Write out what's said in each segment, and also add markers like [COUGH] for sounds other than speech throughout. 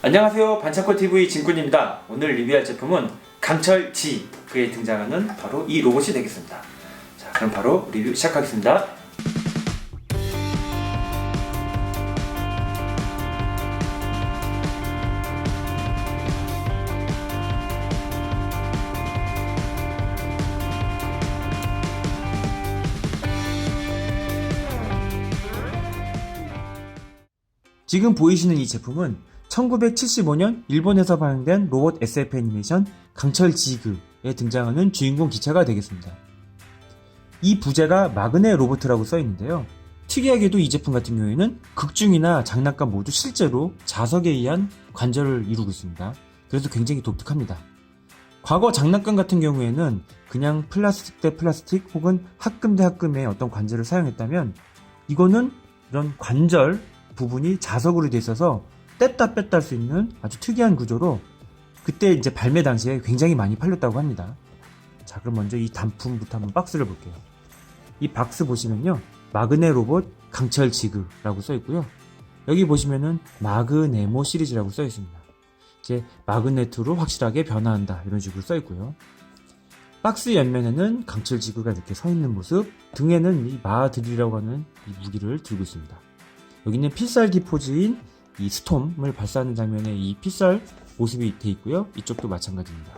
안녕하세요. 반창고TV 진군입니다. 오늘 리뷰할 제품은 강철 G. 그에 등장하는 바로 이 로봇이 되겠습니다. 자 그럼 바로 리뷰 시작하겠습니다. 지금 보이시는 이 제품은 1975년 일본에서 발행된 로봇 SF 애니메이션 강철 지그에 등장하는 주인공 기체가 되겠습니다. 이 부제가 마그네 로보트라고 써 있는데요. 특이하게도 이 제품 같은 경우에는 극중이나 장난감 모두 실제로 자석에 의한 관절을 이루고 있습니다. 그래서 굉장히 독특합니다. 과거 장난감 같은 경우에는 그냥 플라스틱 대 플라스틱 혹은 합금 대 합금의 어떤 관절을 사용했다면 이거는 이런 관절 부분이 자석으로 돼 있어서 뗐다 뺐다 할 수 있는 아주 특이한 구조로 그때 이제 발매 당시에 굉장히 많이 팔렸다고 합니다. 자, 그럼 먼저 이 단품부터 한번 박스를 볼게요. 이 박스 보시면요. 마그네 로봇 강철 지그라고 써 있고요. 여기 보시면은 마그네모 시리즈라고 써 있습니다. 이제 마그네트로 확실하게 변화한다 이런 식으로 써 있고요. 박스 옆면에는 강철 지그가 이렇게 서 있는 모습, 등에는 이 마드리라고 하는 이 무기를 들고 있습니다. 여기는 필살기 포즈인 이 스톰을 발사하는 장면에 이 필살 모습이 되어 있고요. 이쪽도 마찬가지입니다.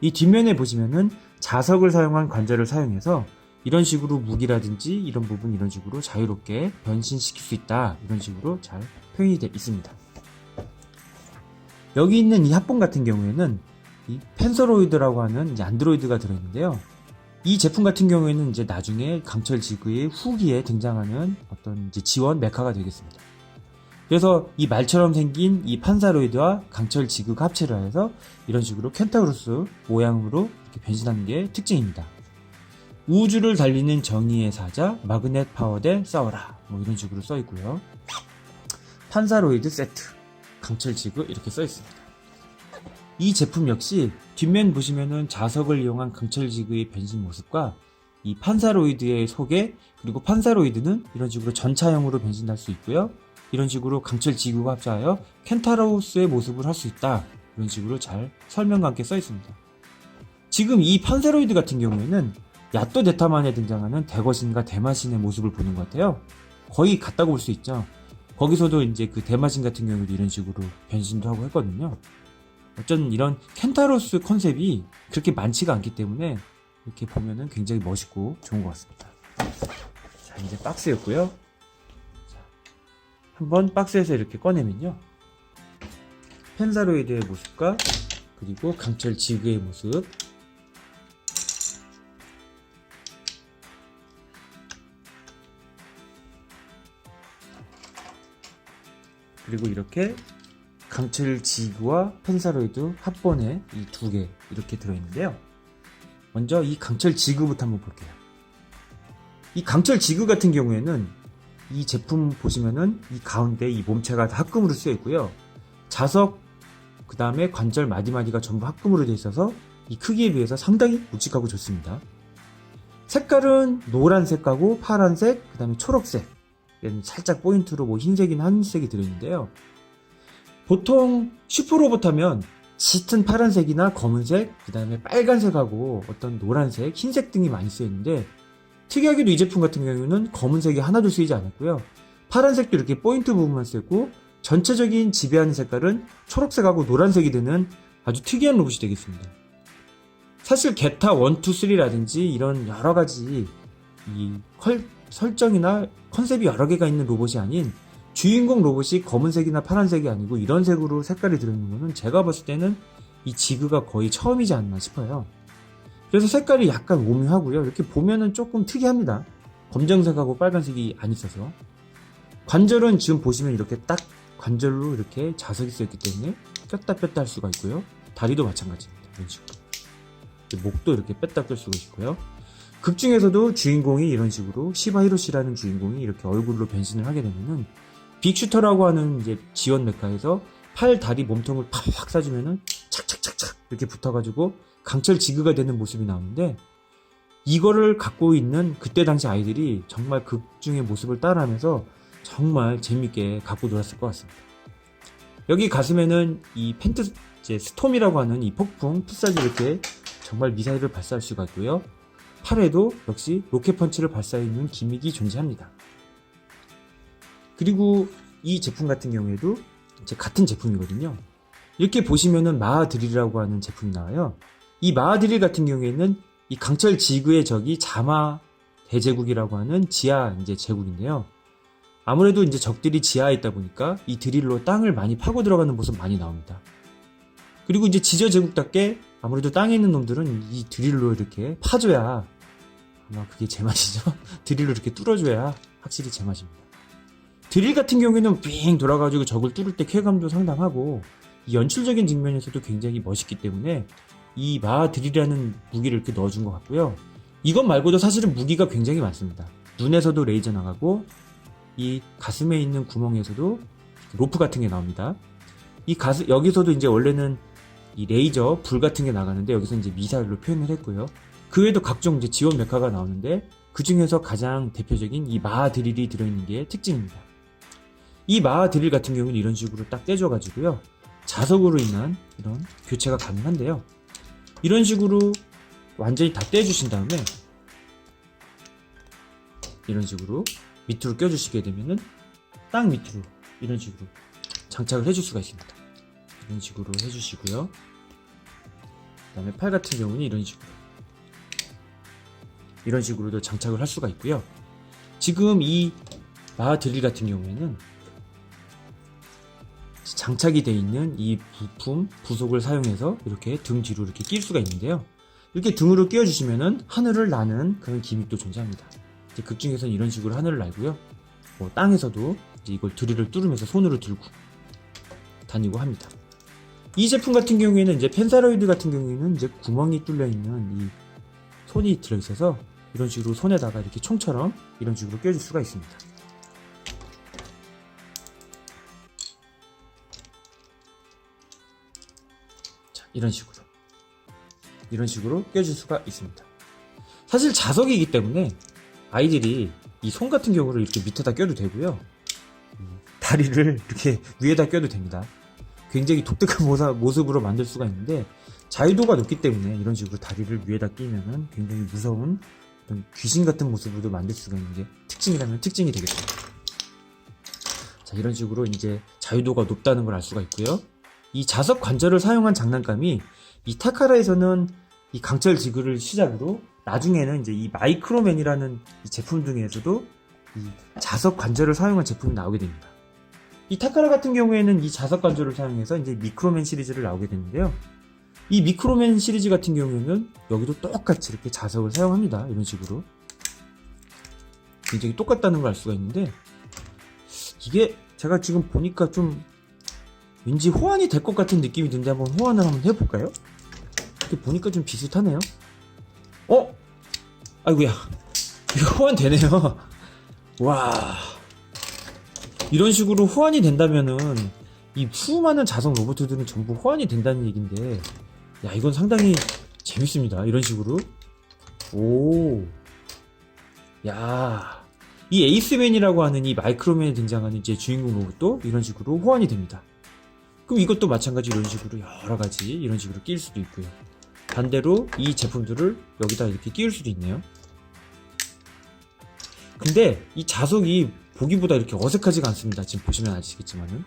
이 뒷면에 보시면은 자석을 사용한 관절을 사용해서 이런 식으로 무기라든지 이런 부분 이런 식으로 자유롭게 변신시킬 수 있다. 이런 식으로 잘 표현이 되어 있습니다. 여기 있는 이 합본 같은 경우에는 이 펜서로이드라고 하는 안드로이드가 들어있는데요. 이 제품 같은 경우에는 이제 나중에 강철 지구의 후기에 등장하는 어떤 이제 지원 메카가 되겠습니다. 그래서 이 말처럼 생긴 이 판사로이드와 강철 지구가 합체를 해서 이런 식으로 켄타우로스 모양으로 이렇게 변신하는 게 특징입니다. 우주를 달리는 정의의 사자 마그넷 파워 대 싸워라 뭐 이런 식으로 써 있고요. 판사로이드 세트 강철 지구 이렇게 써 있습니다. 이 제품 역시 뒷면 보시면은 자석을 이용한 강철 지구의 변신 모습과 이 판사로이드의 소개 그리고 판사로이드는 이런 식으로 전차형으로 변신할 수 있고요. 이런 식으로 강철 지구가 합자하여 켄타로우스의 모습을 할 수 있다. 이런 식으로 잘 설명과 함께 써 있습니다. 지금 이 판세로이드 같은 경우에는 야또 데타만에 등장하는 대거신과 대마신의 모습을 보는 것 같아요. 거의 같다고 볼 수 있죠. 거기서도 이제 그 대마신 같은 경우도 이런 식으로 변신도 하고 했거든요. 어쩐 이런 켄타로스 컨셉이 그렇게 많지가 않기 때문에 이렇게 보면은 굉장히 멋있고 좋은 것 같습니다. 자, 이제 박스였고요. 한번 박스에서 이렇게 꺼내면요. 펜사로이드의 모습과 그리고 강철 지그의 모습 그리고 이렇게 강철 지그와 펜사로이드 합본에 이 두 개 이렇게 들어있는데요. 먼저 이 강철 지그부터 한번 볼게요. 이 강철 지그 같은 경우에는 이 제품 보시면은 이 가운데 이 몸체가 다 합금으로 쓰여 있고요. 자석 그 다음에 관절 마디마디가 전부 합금으로 되어 있어서 이 크기에 비해서 상당히 묵직하고 좋습니다. 색깔은 노란색하고 파란색, 그 다음에 초록색. 살짝 포인트로 뭐 흰색이나 하늘색이 들어있는데요. 보통 슈퍼로봇 하면 짙은 파란색이나 검은색, 그 다음에 빨간색하고 어떤 노란색, 흰색 등이 많이 쓰여있는데 특이하게도 이 제품 같은 경우는 검은색이 하나도 쓰이지 않았고요. 파란색도 이렇게 포인트 부분만 쓰고 전체적인 지배하는 색깔은 초록색하고 노란색이 되는 아주 특이한 로봇이 되겠습니다. 사실 게타 1, 2, 3라든지 이런 여러 가지 이 컬- 설정이나 컨셉이 여러 개가 있는 로봇이 아닌 주인공 로봇이 검은색이나 파란색이 아니고 이런 색으로 색깔이 들어있는 거는 제가 봤을 때는 이 지그가 거의 처음이지 않나 싶어요. 그래서 색깔이 약간 오묘하고요. 이렇게 보면은 조금 특이합니다. 검정색하고 빨간색이 안 있어서. 관절은 지금 보시면 이렇게 딱 관절로 이렇게 자석이 쓰였기 때문에 꼈다 뺐다 할 수가 있고요. 다리도 마찬가지입니다. 이런 식으로. 목도 이렇게 뺐다 뺄 수가 있고요. 극 중에서도 주인공이 이런 식으로 시바히로시라는 주인공이 이렇게 얼굴로 변신을 하게 되면은 빅슈터라고 하는 이제 지원 메카에서 팔, 다리, 몸통을 팍팍 쏴주면은 착착착착 이렇게 붙어가지고 강철 지그가 되는 모습이 나오는데 이거를 갖고 있는 그때 당시 아이들이 정말 극 중의 모습을 따라하면서 정말 재밌게 갖고 놀았을 것 같습니다. 여기 가슴에는 이 펜트 스톰이라고 하는 이 폭풍 필살기 이렇게 정말 미사일을 발사할 수가 있고요. 팔에도 역시 로켓 펀치를 발사해 있는 기믹이 존재합니다. 그리고 이 제품 같은 경우에도 같은 제품이거든요. 이렇게 보시면은 마하드릴이라고 하는 제품이 나와요. 이 마하드릴 같은 경우에는 이 강철 지구의 적이 자마 대제국이라고 하는 지하 이제 제국인데요. 아무래도 이제 적들이 지하에 있다 보니까 이 드릴로 땅을 많이 파고 들어가는 모습 많이 나옵니다. 그리고 이제 지저 제국답게 아무래도 땅에 있는 놈들은 이 드릴로 이렇게 파줘야 아마 그게 제맛이죠. [LAUGHS] 드릴로 이렇게 뚫어줘야 확실히 제맛입니다. 드릴 같은 경우에는 빙 돌아가지고 적을 뚫을 때 쾌감도 상당하고 이 연출적인 측면에서도 굉장히 멋있기 때문에 이 마하 드릴이라는 무기를 이렇게 넣어준 것 같고요. 이것 말고도 사실은 무기가 굉장히 많습니다. 눈에서도 레이저 나가고 이 가슴에 있는 구멍에서도 로프 같은 게 나옵니다. 이 가슴 여기서도 이제 원래는 이 레이저 불 같은 게 나가는데 여기서 이제 미사일로 표현을 했고요. 그 외에도 각종 이제 지원 메카가 나오는데 그 중에서 가장 대표적인 이 마하 드릴이 들어있는 게 특징입니다. 이 마하 드릴 같은 경우는 이런 식으로 딱 떼줘가지고요. 자석으로 인한 이런 교체가 가능한데요. 이런 식으로 완전히 다 떼주신 다음에 이런 식으로 밑으로 껴주시게 되면은 딱 밑으로 이런 식으로 장착을 해줄 수가 있습니다. 이런 식으로 해주시고요. 그 다음에 팔 같은 경우는 이런 식으로 이런 식으로도 장착을 할 수가 있고요. 지금 이 마하 드릴 같은 경우에는 장착이 되어 있는 이 부품 부속을 사용해서 이렇게 등 뒤로 이렇게 낄 수가 있는데요. 이렇게 등으로 끼워주시면은 하늘을 나는 그런 기믹도 존재합니다. 이제 극 중에서는 이런 식으로 하늘을 날고요. 뭐 땅에서도 이걸 드릴을 뚫으면서 손으로 들고 다니고 합니다. 이 제품 같은 경우에는 이제 펜사로이드 같은 경우에는 이제 구멍이 뚫려 있는 이 손이 들어 있어서 이런 식으로 손에다가 이렇게 총처럼 이런 식으로 껴줄 수가 있습니다. 이런 식으로. 이런 식으로 껴줄 수가 있습니다. 사실 자석이기 때문에 아이들이 이 손 같은 경우를 이렇게 밑에다 껴도 되고요. 음, 다리를 이렇게 위에다 껴도 됩니다. 굉장히 독특한 모습으로 만들 수가 있는데 자유도가 높기 때문에 이런 식으로 다리를 위에다 끼면은 굉장히 무서운 귀신 같은 모습으로 만들 수가 있는 게 특징이라면 특징이 되겠습니다. 자, 이런 식으로 이제 자유도가 높다는 걸 알 수가 있고요. 이 자석 관절을 사용한 장난감이 이 타카라에서는 이 강철 지구를 시작으로 나중에는 이제 이 마이크로맨이라는 이 제품 중에서도 이 자석 관절을 사용한 제품이 나오게 됩니다. 이 타카라 같은 경우에는 이 자석 관절을 사용해서 이제 미크로맨 시리즈를 나오게 되는데요. 이 미크로맨 시리즈 같은 경우에는 여기도 똑같이 이렇게 자석을 사용합니다. 이런 식으로. 굉장히 똑같다는 걸 알 수가 있는데, 이게 제가 지금 보니까 좀 왠지 호환이 될 것 같은 느낌이 드는데 한번 호환을 한번 해볼까요? 이렇게 보니까 좀 비슷하네요. 어? 아이고야. 이거 호환 되네요. [LAUGHS] 와. 이런 식으로 호환이 된다면은 이 수많은 자석 로봇들은 전부 호환이 된다는 얘기인데 야 이건 상당히 재밌습니다 이런 식으로 오 야 이 에이스맨이라고 하는 이 마이크로맨에 등장하는 이제 주인공 로봇도 이런 식으로 호환이 됩니다 그럼 이것도 마찬가지 이런 식으로 여러 가지 이런 식으로 끼울 수도 있고요 반대로 이 제품들을 여기다 이렇게 끼울 수도 있네요 근데 이 자석이 보기보다 이렇게 어색하지가 않습니다. 지금 보시면 아시겠지만은.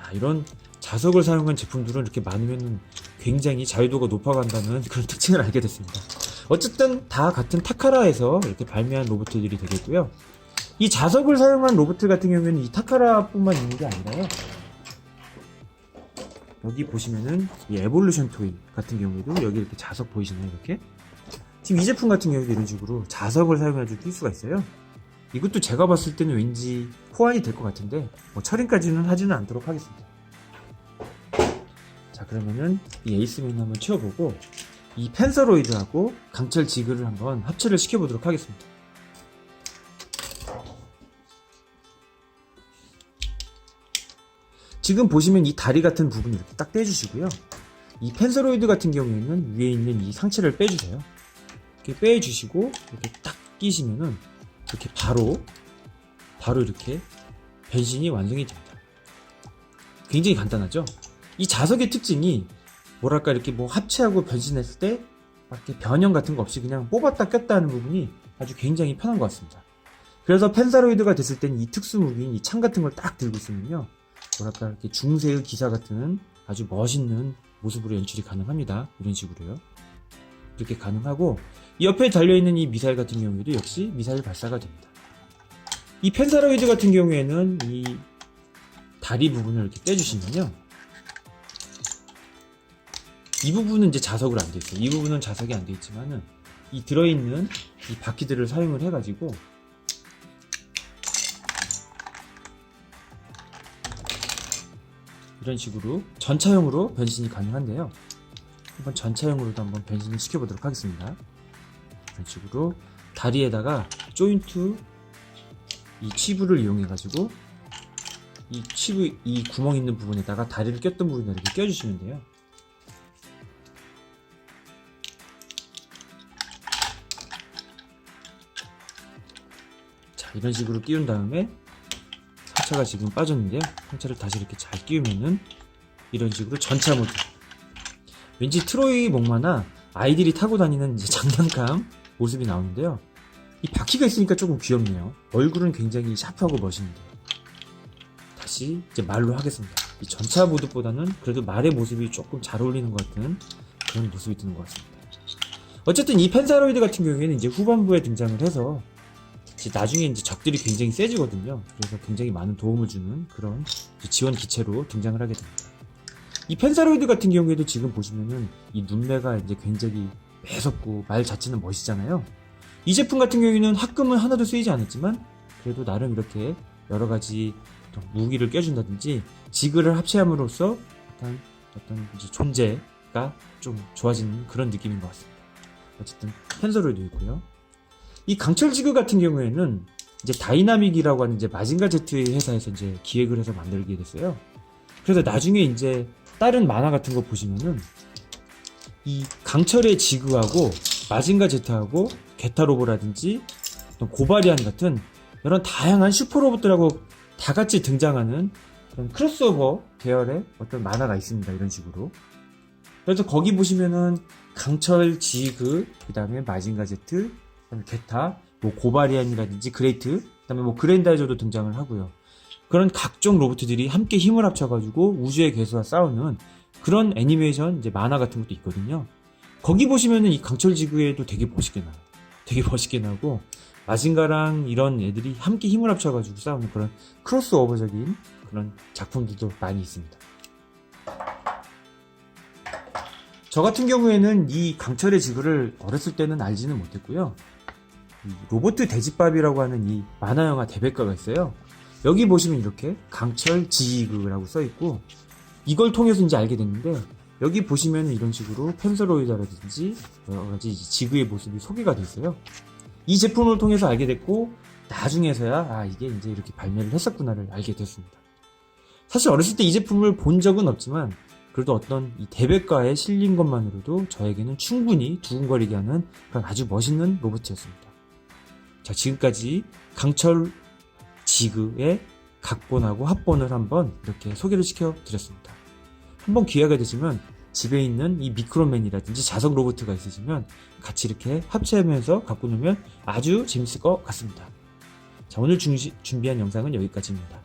아, 이런 자석을 사용한 제품들은 이렇게 많으면 굉장히 자유도가 높아간다는 그런 특징을 알게 됐습니다. 어쨌든 다 같은 타카라에서 이렇게 발매한 로봇들이 되겠고요. 이 자석을 사용한 로봇들 같은 경우에는 이 타카라뿐만 있는 게 아니라요. 여기 보시면은 이 에볼루션 토이 같은 경우에도 여기 이렇게 자석 보이시나요? 이렇게? 지금 이 제품 같은 경우도 이런 식으로 자석을 사용해가지고 낄 수가 있어요. 이것도 제가 봤을 때는 왠지 호환이 될 것 같은데 뭐 철인까지는 하지는 않도록 하겠습니다. 자 그러면은 이 에이스맨 한번 치워보고 이 펜서로이드하고 강철 지그를 한번 합체를 시켜보도록 하겠습니다. 지금 보시면 이 다리 같은 부분 이렇게 딱 떼주시고요. 이 펜서로이드 같은 경우에는 위에 있는 이 상체를 빼주세요. 이렇게 빼주시고 이렇게 딱 끼시면은 이렇게 바로 바로 이렇게 변신이 완성이 됩니다. 굉장히 간단하죠. 이 자석의 특징이 뭐랄까 이렇게 뭐 합체하고 변신했을 때막 이렇게 변형 같은 거 없이 그냥 뽑았다 꼈다 하는 부분이 아주 굉장히 편한 것 같습니다. 그래서 펜사로이드가 됐을 땐 이 특수 무기인 이 창 같은 걸 딱 들고 있으면요. 뭐랄까 이렇게 중세의 기사 같은 아주 멋있는 모습으로 연출이 가능합니다. 이런 식으로요. 이렇게 가능하고 이 옆에 달려있는 이 미사일 같은 경우에도 역시 미사일 발사가 됩니다. 이 펜사로이드 같은 경우에는 이 다리 부분을 이렇게 떼주시면요. 이 부분은 이제 자석으로 안돼 있어요. 이 부분은 자석이 안돼 있지만은 이 들어있는 이 바퀴들을 사용을 해가지고 이런 식으로 전차형으로 변신이 가능한데요. 한번 전차형으로도 한번 변신을 시켜보도록 하겠습니다. 이런 식으로 다리에다가 조인트 이 치부를 이용해가지고 이 치부 이 구멍 있는 부분에다가 다리를 꼈던 부분에 이렇게 껴주시면 돼요. 자 이런 식으로 끼운 다음에 상차가 지금 빠졌는데요. 상차를 다시 이렇게 잘 끼우면은 이런 식으로 전차 모드. 왠지 트로이 목마나 아이들이 타고 다니는 이제 장난감 모습이 나오는데요. 이 바퀴가 있으니까 조금 귀엽네요. 얼굴은 굉장히 샤프하고 멋있는데. 다시 이제 말로 하겠습니다. 이 전차 모드보다는 그래도 말의 모습이 조금 잘 어울리는 것 같은 그런 모습이 드는 것 같습니다. 어쨌든 이 펜사로이드 같은 경우에는 이제 후반부에 등장을 해서 이제 나중에 이제 적들이 굉장히 세지거든요. 그래서 굉장히 많은 도움을 주는 그런 이제 지원 기체로 등장을 하게 됩니다. 이 펜사로이드 같은 경우에도 지금 보시면은 이 눈매가 이제 굉장히 매섭고 말 자체는 멋있잖아요. 이 제품 같은 경우에는 합금은 하나도 쓰이지 않았지만 그래도 나름 이렇게 여러 가지 무기를 껴준다든지 지그를 합체함으로써 어떤 어떤 존재가 좀 좋아지는 그런 느낌인 것 같습니다. 어쨌든 펜사로이드 있고요. 이 강철 지그 같은 경우에는 이제 다이나믹이라고 하는 이제 마징가 제트 회사에서 이제 기획을 해서 만들게 됐어요. 그래서 나중에 이제 다른 만화 같은 거 보시면은 이 강철의 지그하고 마징가 제트하고 게타로보라든지 고바리안 같은 이런 다양한 슈퍼 로봇들하고 다 같이 등장하는 그런 크로스오버 계열의 어떤 만화가 있습니다. 이런 식으로. 그래서 거기 보시면은 강철 지그, 그 다음에 마징가 제트, 게타, 뭐 고바리안이라든지 그레이트, 그다음에 뭐 그랜다이저도 등장을 하고요. 그런 각종 로봇들이 함께 힘을 합쳐가지고 우주의 괴수와 싸우는 그런 애니메이션 이제 만화 같은 것도 있거든요. 거기 보시면은 이 강철 지구에도 되게 멋있게 나요. 되게 멋있게 나고 마징가랑 이런 애들이 함께 힘을 합쳐가지고 싸우는 그런 크로스오버적인 그런 작품들도 많이 있습니다. 저 같은 경우에는 이 강철의 지구를 어렸을 때는 알지는 못했고요. 이 로보트 돼지밥이라고 하는 이 만화 영화 대백과가 있어요. 여기 보시면 이렇게 강철 지그라고 써 있고 이걸 통해서 이제 알게 됐는데 여기 보시면 이런 식으로 펜서로이드라든지 여러 가지 지그의 모습이 소개가 됐어요. 이 제품을 통해서 알게 됐고 나중에서야 아 이게 이제 이렇게 발매를 했었구나를 알게 됐습니다. 사실 어렸을 때 이 제품을 본 적은 없지만 그래도 어떤 이 대백과에 실린 것만으로도 저에게는 충분히 두근거리게 하는 그런 아주 멋있는 로봇이었습니다. 자 지금까지 강철 지그의 각본하고 합본을 한번 이렇게 소개를 시켜 드렸습니다. 한번 기회가 되시면 집에 있는 이 미크로맨이라든지 자석 로봇가 있으시면 같이 이렇게 합체하면서 갖고 놀면 아주 재밌을 것 같습니다. 자, 오늘 중시- 준비한 영상은 여기까지입니다.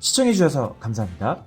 시청해주셔서 감사합니다.